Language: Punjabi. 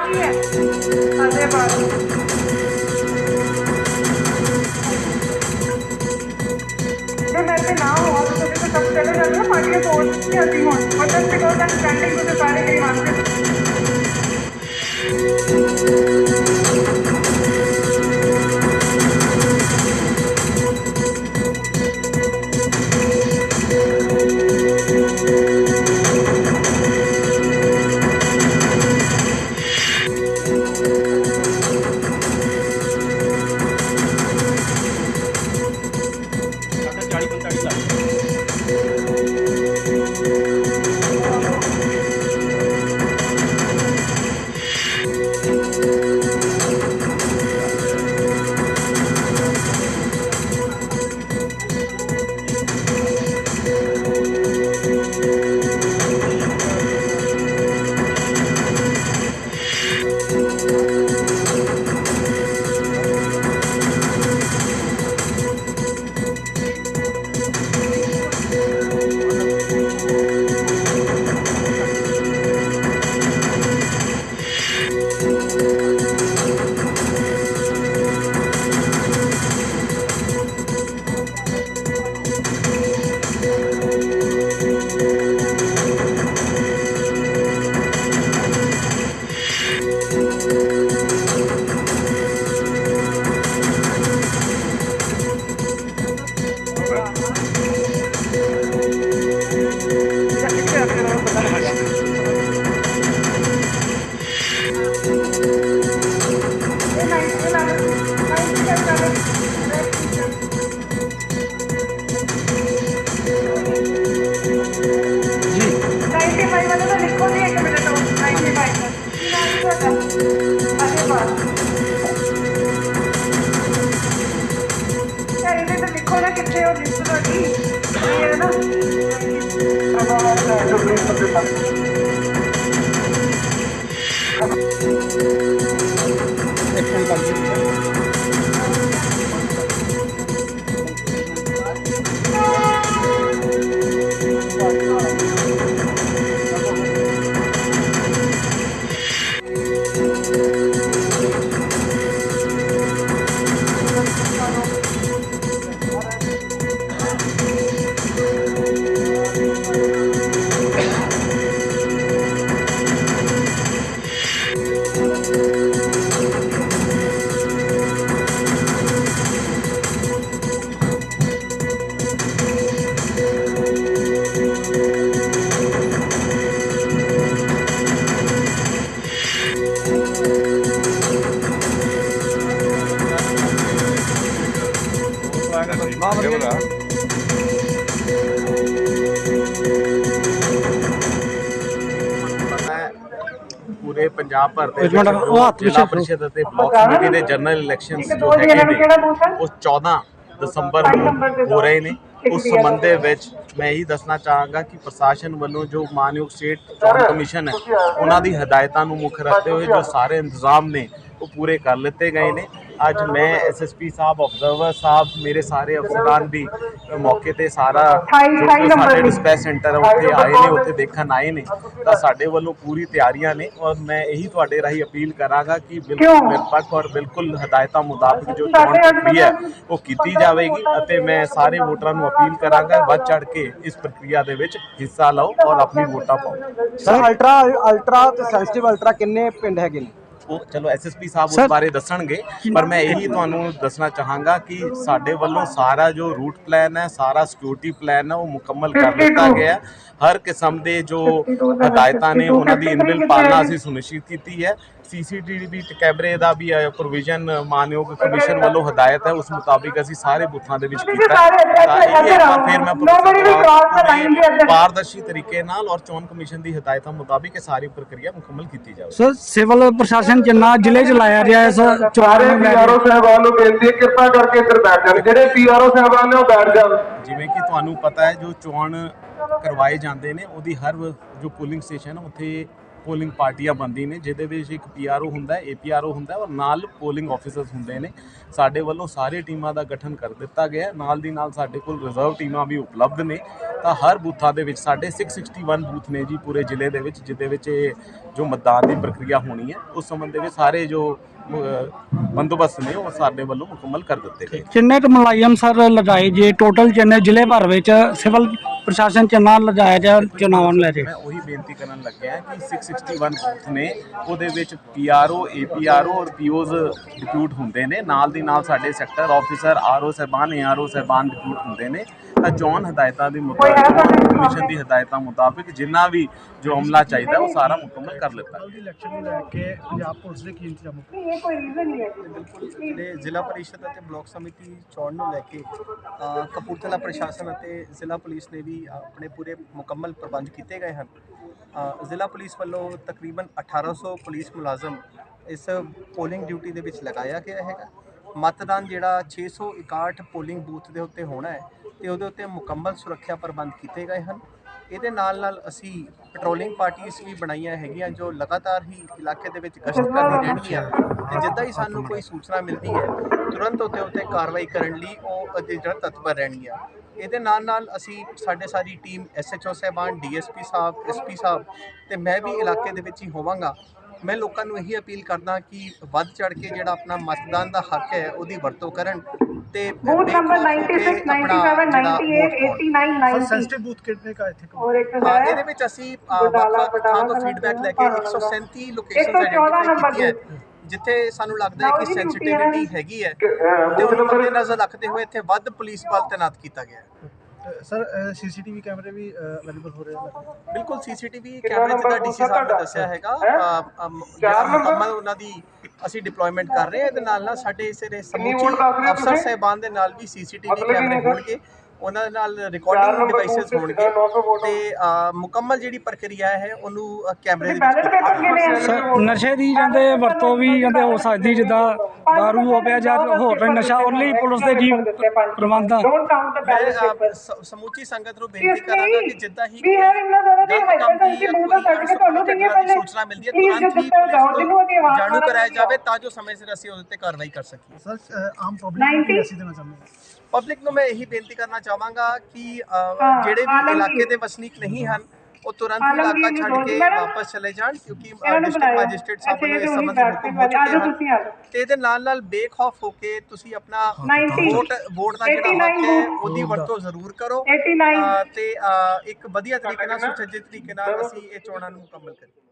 ਨਾ ਹੈ ਅਜੇ ਬਾਤ ਜੇ ਮੈਂ ਤੇ ਨਾ ਹੋਵਾਂ, ਤਾਂ ਤੁਸੀਂ ਤਾਂ ਸਭ ਚਲੇ ਜਾਂਦੇ ਹੋ। ਪਾਰਟੀਆਂ ਤੋੜ ਅਸੀਂ ਹੁਣ। ਮਤਲਬ ਬਿਕੋਜ਼ ਆਮ ਸਟੈਂਡਿੰਗ ਵਿਦ ਸਾਰੇ ਕਈ ਵਾਂਟੇ ਪੰਜਾਬ ਭਰ ਦੇ ਜ਼ਿਲ੍ਹਾ ਪਰਿਸ਼ਦ ਅਤੇ ਬਲਾਕ ਕਮੇਟੀ ਦੇ ਜਨਰਲ ਇਲੈਕਸ਼ਨਸ ਜੋ ਹੈਗੇ ਨੂੰ? ਉਹ 14 ਦਸੰਬਰ ਨੂੰ ਹੋ ਰਹੇ ਨੇ। ਉਸ ਸੰਬੰਧ ਦੇ ਵਿੱਚ ਮੈਂ ਇਹੀ ਦੱਸਣਾ ਚਾਹਾਂਗਾ ਕਿ ਪ੍ਰਸ਼ਾਸਨ ਵੱਲੋਂ ਜੋ ਮਾਨਯੋਗ ਸਟੇਟ ਚੋਣ ਕਮਿਸ਼ਨ ਹੈ ਉਹਨਾਂ ਦੀ ਹਦਾਇਤਾਂ ਨੂੰ ਮੁੱਖ ਰੱਖਦੇ ਹੋਏ ਜੋ ਸਾਰੇ ਇੰਤਜ਼ਾਮ ਨੇ ਉਹ ਪੂਰੇ ਕਰ ਲਿੱਤੇ ਗਏ ਨੇ। ਅੱਜ ਮੈਂ ਐਸਐਸਪੀ ਸਾਹਿਬ ਆਬਜ਼ਰਵਰ ਸਾਹਿਬ ਮੇਰੇ ਸਾਰੇ ਅਫਸਰਾਨ ਵੀ ਮੌਕੇ ਤੇ ਸਾਰਾ ਜੋ ਕਿ ਸਾਡੇ। ਡਿਸਪੈਚ ਸੈਂਟਰ ਉੱਥੇ ਆਏ ਨੇ ਉੱਥੇ ਦੇਖਣ ਆਏ ਨੇ ਤਾਂ ਸਾਡੇ ਵੱਲੋਂ ਪੂਰੀ ਤਿਆਰੀਆਂ ਨੇ ਔਰ ਮੈਂ ਇਹੀ ਤੁਹਾਡੇ ਰਾਹੀਂ ਅਪੀਲ ਕਰਾਂਗਾ ਕਿ ਬਿਲਕੁਲ? ਨਿਰਪੱਖ ਔਰ ਬਿਲਕੁਲ ਹਦਾਇਤਾਂ ਮੁਤਾਬਕ ਜੋ ਚੋਣ ਪ੍ਰਕਿਰਿਆ ਹੈ, ਉਹ ਕੀਤੀ ਜਾਵੇਗੀ ਅਤੇ ਮੈਂ ਸਾਰੇ ਵੋਟਰਾਂ ਨੂੰ ਅਪੀਲ ਕਰਾਂਗਾ ਵੱਧ ਚੜ ਕੇ ਇਸ ਪ੍ਰਕਿਰਿਆ ਦੇ ਵਿੱਚ ਹਿੱਸਾ ਲਓ ਔਰ ਆਪਣੀ ਵੋਟਾਂ ਪਾਓ ਸਰ ਅਲਟਰਾ ਅਲਟਰਾ ਤੇ ਸੈਂਸਿਟਿਵ ਅਲਟਰਾ ਕਿੰਨੇ ਪਿੰਡ ਹੈਗੇ ਨੇ ਉਹ ਚਲੋ ਐਸਐਸਪੀ ਸਾਹਿਬ ਉਸ ਬਾਰੇ ਦੱਸਣਗੇ ਪਰ ਮੈਂ ਇਹੀ ਤੁਹਾਨੂੰ ਦੱਸਣਾ ਚਾਹਾਂਗਾ ਕਿ ਸਾਡੇ ਵੱਲੋਂ ਸਾਰਾ ਜੋ ਰੂਟ ਪਲਾਨ ਹੈ ਸਾਰਾ ਸਿਕਿਉਰਿਟੀ ਪਲਾਨ ਹੈ ਉਹ ਮੁਕੰਮਲ ਕਰ ਦਿੱਤਾ ਗਿਆ। ਹਰ ਕਿਸਮ ਦੇ ਜੋ ਹਦਾਇਤਾਂ ਨੇ ਉਹਨਾਂ ਦੀ ਇਨਬਿਲ ਪਾਲਣਾ ਅਸੀਂ ਸੁਨਿਸ਼ਚਿਤ ਕੀਤੀ ਹੈ ਸੀਸੀਟੀਵੀ ਕੈਮਰੇ ਦਾ ਵੀ ਪ੍ਰੋਵੀਜ਼ਨ ਮਾਨਯੋਗ ਕਮਿਸ਼ਨ ਵੱਲੋਂ ਹਦਾਇਤ ਹੈ। ਉਸ ਮੁਤਾਬਿਕ ਅਸੀਂ ਸਾਰੇ ਬੁੱਥਾਂ ਦੇ ਵਿੱਚ ਕੀਤਾ ਰਹੋ। ਫਿਰ ਮੈਂ। ਪਾਰਦਰਸ਼ੀ ਤਰੀਕੇ ਨਾਲ ਔਰ ਚੋਣ ਕਮਿਸ਼ਨ ਦੀ ਹਦਾਇਤਾਂ ਮੁਤਾਬਿਕ ਇਹ ਸਾਰੀ ਪ੍ਰਕਿਰਿਆ ਮੁਕੰਮਲ ਕੀਤੀ ਜਾਵੇ। ਸਰ ਸਿਵਲ ਪ੍ਰਸ਼ਾਸਨ ਜਿੰਨਾ ਜ਼ਿਲ੍ਹੇ ਚ ਲਾਇਆ ਗਿਆ ਇਸ ਚੋਣ ਸਾਰੇ ਨੂੰ ਲੈ ਪੀਆਰਓ ਕੇ। ਸਾਹਿਬਾਨ ਨੂੰ ਬੇਨਤੀ ਹੈ ਕਿਰਪਾ ਕਰਕੇ ਇੱਧਰ ਬੈਠ ਜਾਣ। ਜਿਹੜੇ ਪੀਆਰਓ ਸਾਹਿਬਾਨ ਨੇ ਉਹ ਬੈਠ ਜਾਣ। ਜਿਵੇਂ ਕਿ ਤੁਹਾਨੂੰ ਪਤਾ ਹੈ ਜੋ ਚੋਣ ਕਰਵਾਏ ਜਾਂਦੇ ਨੇ ਉਹਦੀ ਹਰ ਜੋ ਪੋਲਿੰਗ ਸਟੇਸ਼ਨ ਹੈ ਉੱਥੇ ਪੋਲਿੰਗ ਪਾਰਟੀਆਂ ਬੰਦੀ ਨੇ, ਜਿਹਦੇ ਵਿੱਚ ਇੱਕ ਪੀਆਰਓ ਹੁੰਦਾ ਹੈ ਏਪੀਆਰਓ ਹੁੰਦਾ ਹੈ ਔਰ ਨਾਲ ਪੋਲਿੰਗ ਆਫੀਸਰਸ ਹੁੰਦੇ ਨੇ। ਸਾਡੇ ਵੱਲੋਂ ਸਾਰੇ ਟੀਮਾਂ ਦਾ ਗਠਨ ਕਰ ਦਿੱਤਾ ਗਿਆ ਨਾਲ ਦੀ ਨਾਲ ਸਾਡੇ ਕੋਲ ਰਿਜ਼ਰਵ ਟੀਮਾਂ ਵੀ ਉਪਲਬਧ ਨੇ। ਤਾਂ ਹਰ ਬੂਥਾਂ ਦੇ ਵਿੱਚ ਸਾਡੇ 661 ਬੂਥ ਨੇ ਜੀ ਪੂਰੇ ਜ਼ਿਲ੍ਹੇ ਦੇ ਵਿੱਚ, ਜਿਹਦੇ ਵਿੱਚ ਇਹ ਜੋ ਮਤਦਾਨ ਦੀ ਪ੍ਰਕਿਰਿਆ ਹੋਣੀ ਹੈ, ਉਸ ਸੰਬੰਧ ਦੇ ਵਿੱਚ ਸਾਰੇ ਜੋ ਬੰਦੋਬਸਤ ਨੇ, ਉਹ ਸਾਡੇ ਵੱਲੋਂ ਮੁਕੰਮਲ ਕਰ ਦਿੱਤੇ ਗਏ। ਕਿੰਨੇ ਕੁ ਮੁਲਾਜ਼ਮ ਸਰ ਲਗਾਏ ਜੇ? ਟੋਟਲ ਜਿੰਨੇ ਜ਼ਿਲ੍ਹੇ ਭਰ ਵਿੱਚ ਸਿਵਲ ਪ੍ਰਸ਼ਾਸਨ ਚ ਨਾ ਲਗਾਇਆ ਜਾ ਚੁਣਾਵਾਂ ਨੂੰ ਲੈ ਕੇ ਮੈਂ ਉਹੀ ਬੇਨਤੀ ਕਰਨ ਲੱਗਿਆ ਕਿ 661 ਬੂਥ ਨੇ, ਉਹਦੇ ਵਿੱਚ ਪੀਆਰਓ ਏਪੀਆਰਓ ਔਰ ਪੀਓਜ਼ ਡਿਪਿਊਟ ਹੁੰਦੇ ਨੇ। ਨਾਲ ਦੀ ਨਾਲ ਸਾਡੇ ਸੈਕਟਰ ਆਫੀਸਰ ਆਰਓ ਸਹਿਬਾਨ ਏਆਰਓ ਸਹਿਬਾਨ ਡਿਪਿਊਟ ਹੁੰਦੇ ਨੇ। ਤਾਂ ਚੋਣ ਹਦਾਇਤਾਂ ਦੇ ਮੁਤਾਬਕ ਕਮਿਸ਼ਨ ਦੀ ਹਦਾਇਤਾਂ ਮੁਤਾਬਕ ਜਿੰਨਾ ਵੀ ਜੋ ਅਮਲਾ ਚਾਹੀਦਾ ਉਹ ਸਾਰਾ ਮੁਕੰਮਲ ਕਰ ਲਿੱਤਾ ਗਿਆ। ਇਲੈਕਸ਼ਨ ਨੂੰ ਲੈ ਕੇ ਪੰਜਾਬ ਪੁਲਿਸ ਦੇ ਕੀ ਇੰਤਜ਼ਾਮ ਇਹ ਕੋਈ ਰੀਜ਼ਨ ਨਹੀਂ ਹੈ ਬਿਲਕੁਲ ਜਿਹੜੇ ਜ਼ਿਲ੍ਹਾ ਪਰਿਸ਼ਦ ਅਤੇ ਬਲਾਕ ਸਮਿਤੀ ਚੋਣ ਨੂੰ ਲੈ ਕੇ ਕਪੂਰਥਲਾ ਪ੍ਰਸ਼ਾਸਨ ਅਤੇ ਜ਼ਿਲ੍ਹਾ ਪੁਲਿਸ ਨੇ ਵੀ ਆਪਣੇ ਪੂਰੇ ਮੁਕੰਮਲ ਪ੍ਰਬੰਧ ਕੀਤੇ ਗਏ ਹਨ। ਜ਼ਿਲ੍ਹਾ ਪੁਲਿਸ ਵੱਲੋਂ ਤਕਰੀਬਨ 1800 ਪੁਲਿਸ ਮੁਲਾਜ਼ਮ ਇਸ ਪੋਲਿੰਗ ਡਿਊਟੀ ਦੇ ਵਿੱਚ ਲਗਾਇਆ ਗਿਆ ਹੈਗਾ। ਮਤਦਾਨ ਜਿਹੜਾ 661 ਪੋਲਿੰਗ ਬੂਥ ਦੇ ਉੱਤੇ ਹੋਣਾ ਹੈ ਤੇ ਉਹਦੇ ਉੱਤੇ ਮੁਕੰਮਲ ਸੁਰੱਖਿਆ ਪ੍ਰਬੰਧ ਕੀਤੇ ਗਏ ਹਨ। ਇਹਦੇ ਨਾਲ ਨਾਲ ਅਸੀਂ ਪੈਟਰੋਲਿੰਗ ਪਾਰਟੀਆਂ ਵੀ ਬਣਾਈਆਂ ਹੈਗੀਆਂ ਜੋ ਲਗਾਤਾਰ ਹੀ ਇਲਾਕੇ ਦੇ ਵਿੱਚ ਗਸ਼ਤ ਕਰਦੀ ਰਹਿਣਗੀਆਂ। ਤੇ ਜਿੱਦਾਂ ਹੀ ਸਾਨੂੰ ਕੋਈ ਸੂਚਨਾ ਮਿਲਦੀ ਹੈ, ਤੁਰੰਤ ਉਹਦੇ ਉੱਤੇ ਕਾਰਵਾਈ ਕਰਨ ਲਈ ਉਹ ਅਤੇ ਜਿਹੜਾ ਤਤਪਰ ਰਹਿਣਗੀਆਂ। ਇਹਦੇ ਨਾਲ ਨਾਲ ਅਸੀਂ ਸਾਡੇ ਸਾਰੀ ਟੀਮ ਐਸਐਚਓ ਸਾਹਿਬਾਨ ਡੀਐਸਪੀ ਸਾਹਿਬ ਐਸਪੀ ਸਾਹਿਬ ਤੇ ਮੈਂ ਵੀ ਇਲਾਕੇ ਦੇ ਵਿੱਚ ਹੀ ਹੋਵਾਂਗਾ। ਮੈਂ ਲੋਕਾਂ ਨੂੰ ਇਹੀ ਅਪੀਲ ਕਰਦਾ ਕਿ ਵੱਧ ਚੜ ਕੇ ਜਿਹੜਾ ਆਪਣਾ ਮਤਦਾਨ ਦਾ ਹੱਕ ਹੈ ਉਹਦੀ ਵਰਤੋਂ ਕਰਨ ਤੇ ਬੂਥ ਨੰਬਰ ਬੇਖੌਫ ਹੋ 96 ਕੇ ਆਪਣਾ 97 ਜਿਹੜਾ 98 ਵੋਟ ਪਾਉਣ। 89 90 ਬੂਥ ਕਿੰਨੇ ਕਾ ਇੱਥੇ? ਔਰ ਇੱਕ ਹਾਂ ਇਹਦੇ ਵਿੱਚ ਅਸੀਂ ਵੱਖ-ਵੱਖ ਥਾਂ ਤੋਂ ਬਟਾਲਾ ਫੀਡਬੈਕ ਲੈ ਕੇ ਨੰਬਰ 137 ਲੋਕੇਸ਼ਨਸ 114 ਆਈਡੈਂਟੀਫਾਈ ਨੰਬਰ ਕੀਤੀਆਂ ਹੈ, ਜਿੱਥੇ ਸਾਨੂੰ ਲੱਗਦਾ ਹੈ ਕਿ ਸੈਂਸਿਟੀਵਿਟੀ ਹੈਗੀ ਹੈ ਤੇ ਉਹਨੂੰ ਮੱਦੇ ਨਜ਼ਰ ਰੱਖਦੇ ਹੋਏ ਇੱਥੇ ਵੱਧ ਪੁਲਿਸ ਬਲ ਤਾਇਨਾਤ ਕੀਤਾ ਗਿਆ ਹੈ। ਸਰ ਸੀਸੀਟੀਵੀ ਕੈਮਰੇ ਵੀ ਅਵੇਲੇਬਲ ਹੋ ਰਹੇ ਹਨ ਬਿਲਕੁਲ ਸੀਸੀਟੀਵੀ ਕੈਮਰੇ ਨੰਬਰ ਜਿੱਦਾਂ ਡੀਸੀ ਸਾਹਿਬ ਨੇ? ਦੱਸਿਆ ਹੈਗਾ ਹੈਂ? ਅ, ਅਮ, ਚਾਰ ਜਿਹੜਾ ਨੰਬਰ? ਮੁਕੰਮਲ ਉਹਨਾਂ ਦੀ ਅਸੀਂ ਡਿਪਲੋਇਮੈਂਟ ਕਰ ਰਹੇ ਹਾਂ ਇਹਦੇ ਨਾਲ ਨਾਲ ਸਾਡੇ ਇਸ ਦੇ ਸਮੂਚੀ ਅਫਸਰ? ਸਾਹਿਬਾਨ ਦੇ ਨਾਲ ਵੀ ਸੀਸੀਟੀਵੀ ਕੈਮਰੇ? ਹੋਣਗੇ ਉਹਨਾਂ ਦੇ ਨਾਲ ਰਿਕਾਰਡਿੰਗ ਡਿਵਾਈਸਸ ਹੋਣਗੇ ਤੇ 900 ਵੋਟ ਤੇ ਅ, ਮੁਕੰਮਲ ਜਿਹੜੀ ਪ੍ਰਕਿਰਿਆ ਹੈ ਉਹਨੂੰ ਕੈਮਰੇ ਦੇ ਵਿੱਚ ਨਸ਼ੇ ਦੀ ਜਾਂਦੇ ਵਰਤੋਂ ਵੀ ਜਾਂਦੇ ਹੋ ਸਕਦੀ ਜਿੱਦਾਂ ਦਾਰੂ ਹੋ ਗਿਆ ਜਾਂ ਹੋਰ ਕੋਈ ਨਸ਼ਾ ਉਹਲੀ ਪੁਲਿਸ ਦੇ ਕੀ ਪ੍ਰਬੰਧ ਆ ਡੋਨਟ ਕਾਊਂਟ ਦ ਮੈਂ ਬੈਲਟ ਅ, ਪੇਪਰ ਸ- ਸਮੁੱਚੀ ਸੰਗਤ ਨੂੰ ਬੇਨਤੀ ਕਰਾਂਗਾ ਕਿ ਜਿੱਦਾਂ ਹੀ ਵੀ ਹੈ ਇੰਨਾ ਜ਼ਿਆਦਾ ਦੀ ਗਲਤ ਕੰਮ ਦੀ ਹਾਈਪਰਟੈਂਸੀ ਜਾਂ ਬੂਥ ਦਾ ਕੋਈ ਸਰਟੀਫਿਕੇਟ ਤੁਹਾਨੂੰ ਦਈਏ ਘਟਨਾ ਦੀ ਪਹਿਲੇ ਸੂਚਨਾ ਮਿਲਦੀ ਹੈ Please ਤੁਰੰਤ ਹੀ ਜਿੱਦਾਂ ਜਾਓ ਪੁਲਿਸ ਜਿਹਨੂੰ ਉਹਦੀ ਆਵਾਜ਼ ਜਾਣੂ ਮਾਰਨੀ ਕਰਾਇਆ ਹੈ। ਜਾਵੇ ਤਾਂ ਜੋ ਸਮੇਂ ਸਿਰ ਅਸੀਂ ਉਹਦੇ ਤੇ ਕਾਰਵਾਈ ਕਰ ਸਕੀਏ ਸਰ ਆਮ ਪਬਲਿਕ ਨੂੰ 90 ਮੈਸੇਜ ਦੇਣਾ ਚਾਹੁੰਦੇ ਹਾਂ ਪਬਲਿਕ ਨੂੰ ਮੈਂ ਇਹੀ ਬੇਨਤੀ ਕਰਨਾ ਚਾਹਾਂਗਾ ਕਿ ਜਿਹੜੇ ਵੀ। ਇਲਾਕੇ ਦੇ ਵਸਨੀਕ ਨਹੀਂ ਹਨ ਉਹ ਤੁਰੰਤ ਇਲਾਕਾ ਛੱਡ ਕੇ ਵਾਪਸ ਚਲੇ ਜਾਣ ਕਿਉਂਕਿ ਡਿਸਟ੍ਰਿਕਟ। ਮੈਜਿਸਟ੍ਰੇਟ ਸਾਹਿਬ ਨੂੰ ਇਸ ਤਾਂ ਸੰਬੰਧ ਵਿੱਚ ਹੁਕਮ ਹੋ ਬਾਤ ਚੁੱਕੇ ਆਜੋ ਹਨ ਤੁਸੀਂ ਆਜੋ ਤੇ ਇਹਦੇ ਨਾਲ ਨਾਲ ਬੇਖੌਫ ਹੋ ਕੇ ਤੁਸੀਂ ਆਪਣਾ 90 ਵੋਟ ਵੋਟ ਦਾ ਜਿਹੜਾ 89 ਹੱਕ ਹੈ। ਉਹਦੀ ਵਰਤੋਂ ਜ਼ਰੂਰ ਕਰੋ। 89 ਅ, ਤੇ ਇੱਕ ਵਧੀਆ ਤਰੀਕੇ ਨਾਲ ਸੁਚੱਜੇ ਤਰੀਕੇ ਨਾਲ ਅਸੀਂ ਇਹ ਚੋਣਾਂ ਨੂੰ ਮੁਕੰਮਲ ਕਰੀਏ।